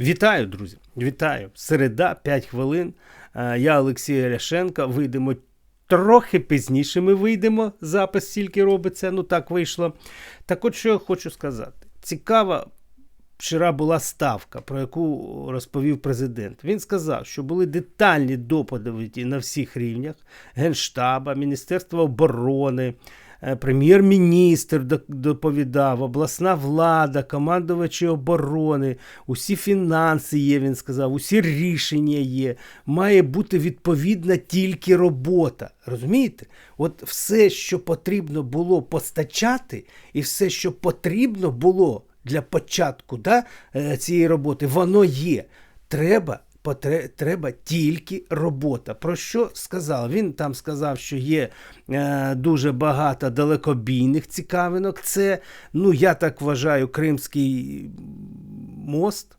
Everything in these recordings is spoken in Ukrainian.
Вітаю, друзі! Вітаю! Середа, 5 хвилин. Е, Я Олексій Ляшенко. Вийдемо трохи пізніше. Ми вийдемо. Запис тільки робиться. Ну так вийшло. Так от що я хочу сказати. Цікава вчора була ставка, про яку розповів президент. Він сказав, що були детальні доповіді на всіх рівнях: Генштаба, Міністерства оборони. Е, Прем'єр-міністр доповідав, обласна влада, командувачі оборони, усі фінанси є, він сказав, усі рішення є. Має бути відповідна тільки робота. Розумієте? От все, що потрібно було постачати, і все, що потрібно було для початку да, е, цієї роботи, воно є. Треба. Треба тільки робота. Про що сказав? Він там сказав, що є е, дуже багато далекобійних цікавинок. Це, ну я так вважаю, Кримський мост.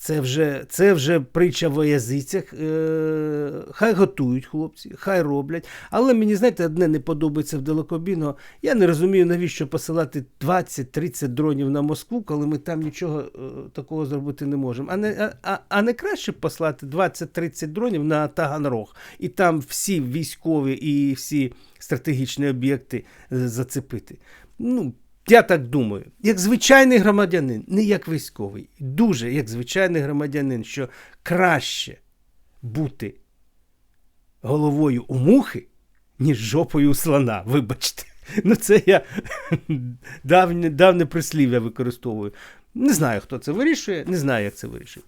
Це вже, це вже притча в язицях. Е, хай готують хлопці, хай роблять. Але мені, знаєте, одне не подобається в далекобійного. Я не розумію, навіщо посилати 20-30 дронів на Москву, коли ми там нічого е, такого зробити не можемо. А не, а, а, не краще послати 20-30 дронів на Таганрог, і там всі військові і всі стратегічні об'єкти е, зацепити. Ну, я так думаю, як звичайний громадянин, не як військовий, дуже як звичайний громадянин, що краще бути головою у мухи, ніж жопою у слона. Вибачте. Ну, це я давнє, давнє прислів'я використовую. Не знаю, хто це вирішує, не знаю, як це вирішить.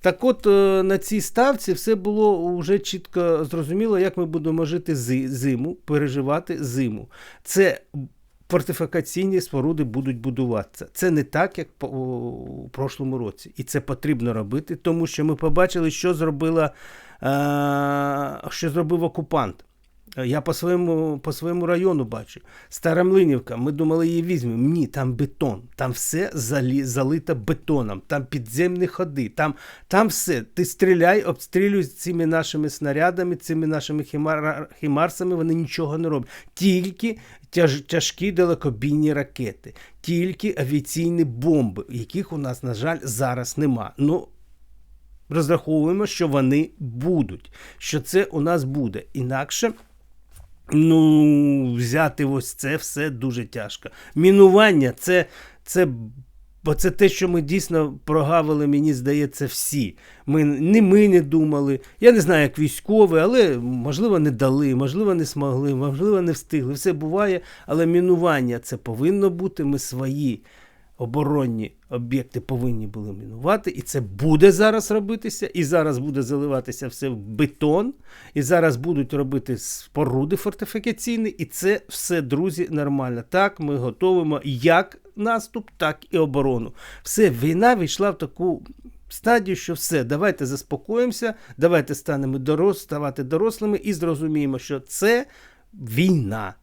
Так от е, на цій ставці все було вже чітко зрозуміло, як ми будемо жити зиму, переживати зиму. Це фортифікаційні споруди будуть будуватися. Це не так, як у прошлому році. І це потрібно робити, тому що ми побачили, що зробила, е, що зробив окупант. Я по своєму, по своєму району бачу. Стара Млинівка, ми думали її візьмемо. Ні, там бетон. Там все залі, залито бетоном, там підземні ходи, там, там все. Ти стріляй, обстрілюй цими нашими снарядами, цими нашими хімар, хімарсами, вони нічого не роблять. Тільки тяж, тяжкі далекобійні ракети, тільки авіаційні бомби, яких у нас, на жаль, зараз нема. Ну, розраховуємо, що вони будуть, що це у нас буде. Інакше. Ну, взяти ось це все дуже тяжко. Мінування це, це, бо це те, що ми дійсно прогавили, мені здається, всі. Ми, не ми не думали. Я не знаю, як військові, але можливо не дали, можливо, не змогли, можливо, не встигли. Все буває, але мінування це повинно бути. Ми свої оборонні об'єкти повинні були мінувати, і це буде зараз робитися, і зараз буде заливатися все в бетон, і зараз будуть робити споруди фортифікаційні, і це все, друзі, нормально. Так, ми готуємо як наступ, так і оборону. Все, війна війшла в таку. Стадію, що все, давайте заспокоїмося, давайте станемо дорос, ставати дорослими і зрозуміємо, що це війна.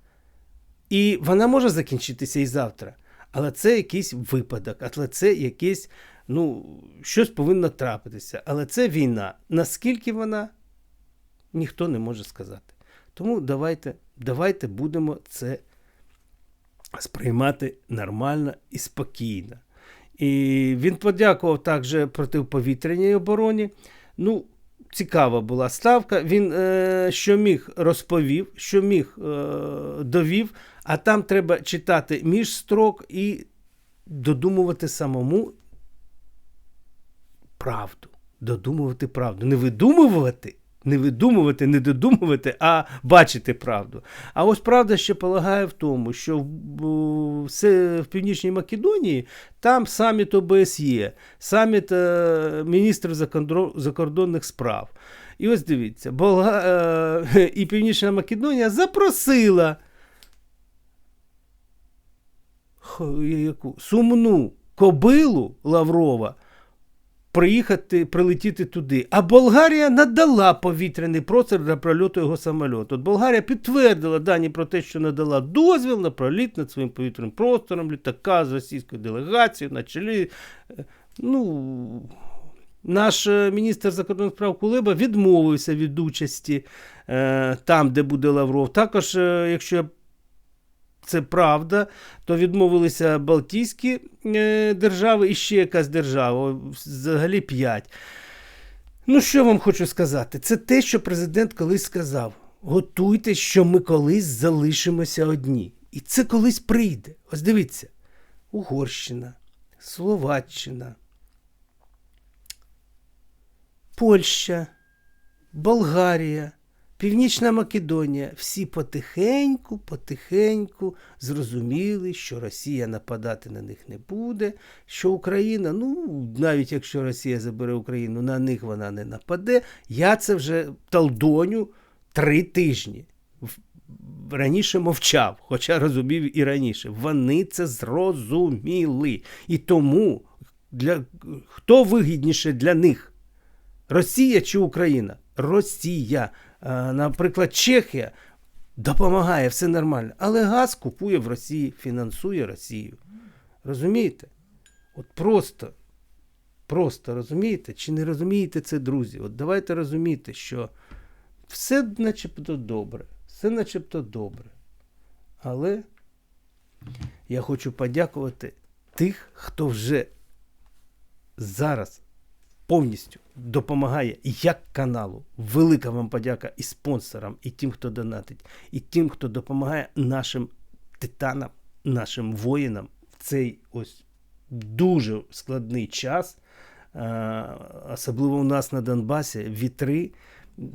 І вона може закінчитися і завтра. Але це якийсь випадок, але це якесь, ну, щось повинно трапитися. Але це війна. Наскільки вона, ніхто не може сказати. Тому давайте, давайте будемо це сприймати нормально і спокійно. І він подякував також протиповітряній обороні. Ну, цікава була ставка. Він е, що міг розповів, що міг е, довів, а там треба читати між строк і додумувати самому правду. Додумувати правду. Не видумувати, не видумувати, не додумувати, а бачити правду. А ось правда ще полагає в тому, що в, Північній Македонії там саміт ОБСЄ, саміт е, міністрів закордонних справ. І ось дивіться, Болга... е, і Північна Македонія запросила яку, сумну кобилу Лаврова приїхати, прилетіти туди. А Болгарія надала повітряний простір для прольоту його самольоту. От Болгарія підтвердила дані про те, що надала дозвіл на проліт над своїм повітряним простором літака з російською делегацією на чолі. е, Ну, наш е, міністр закордонних справ Кулеба відмовився від участі е, там, де буде Лавров. Також, е, якщо я це правда, то відмовилися Балтійські е, держави і ще якась держава, взагалі п'ять. Ну, що вам хочу сказати? Це те, що президент колись сказав. Готуйтесь, що ми колись залишимося одні. І це колись прийде. Ось дивіться: Угорщина, Словаччина, Польща, Болгарія, Північна Македонія. Всі потихеньку, потихеньку зрозуміли, що Росія нападати на них не буде, що Україна, ну, навіть якщо Росія забере Україну, на них вона не нападе. Я це вже талдоню три тижні. Раніше мовчав, хоча розумів і раніше. Вони це зрозуміли. І тому для... хто вигідніше для них? Росія чи Україна? Росія. А, Наприклад, Чехія допомагає, все нормально. Але газ купує в Росії, фінансує Росію. Розумієте? От просто, просто розумієте? Чи не розумієте це, друзі? От давайте розуміти, що все начебто добре, все начебто добре. Але я хочу подякувати тих, хто вже зараз повністю допомагає як каналу. Велика вам подяка і спонсорам, і тим, хто донатить, і тим, хто допомагає нашим титанам, нашим воїнам в цей ось дуже складний час. Особливо у нас на Донбасі вітри.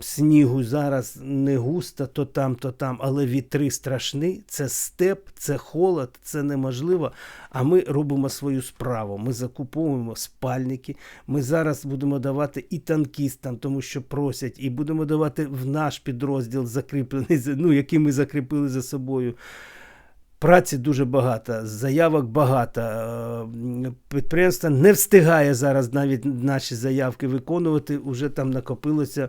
Снігу зараз не густо, то там, то там, але вітри страшні. Це степ, це холод, це неможливо. А ми робимо свою справу. Ми закуповуємо спальники. Ми зараз будемо давати і танкістам, тому що просять, і будемо давати в наш підрозділ закріплений, ну, який ми закріпили за собою. Праці дуже багато, заявок багато. Е, Підприємство не встигає зараз навіть наші заявки виконувати. Уже там накопилося.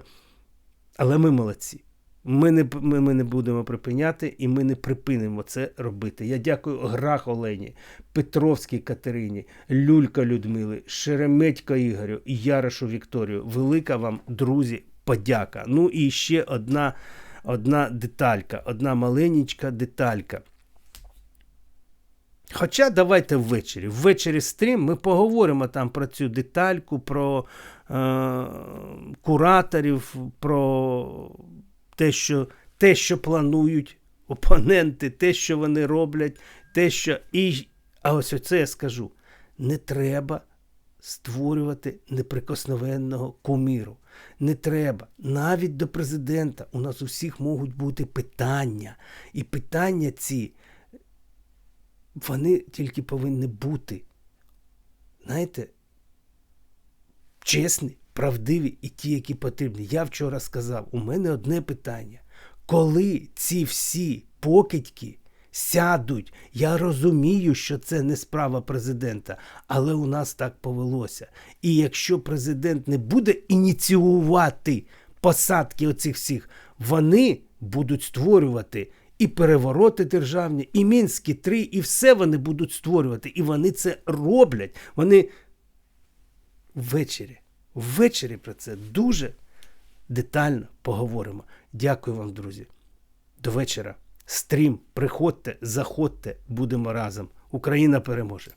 Але ми молодці. Ми не, ми, ми не будемо припиняти і ми не припинимо це робити. Я дякую Грах Олені, Петровській Катерині, Люлька Людмили, Шереметько Ігорю, і Яришу Вікторію. Велика вам, друзі, подяка. Ну і ще одна, одна деталька, одна маленька деталька. Хоча давайте ввечері. Ввечері стрім ми поговоримо там про цю детальку, про е, кураторів, про те, що, те, що планують опоненти, те, що вони роблять, те, що. І, а ось оце я скажу: не треба створювати неприкосновенного куміру. Не треба. Навіть до президента у нас у всіх можуть бути питання. І питання ці вони тільки повинні бути, знаєте, чесні, правдиві і ті, які потрібні. Я вчора сказав, у мене одне питання. Коли ці всі покидьки сядуть, я розумію, що це не справа президента, але у нас так повелося. І якщо президент не буде ініціювати посадки оцих всіх, вони будуть створювати і перевороти державні, і Мінські три, і все вони будуть створювати. І вони це роблять. Вони ввечері, ввечері про це дуже детально поговоримо. Дякую вам, друзі. До вечора. Стрім. Приходьте, заходьте, будемо разом. Україна переможе.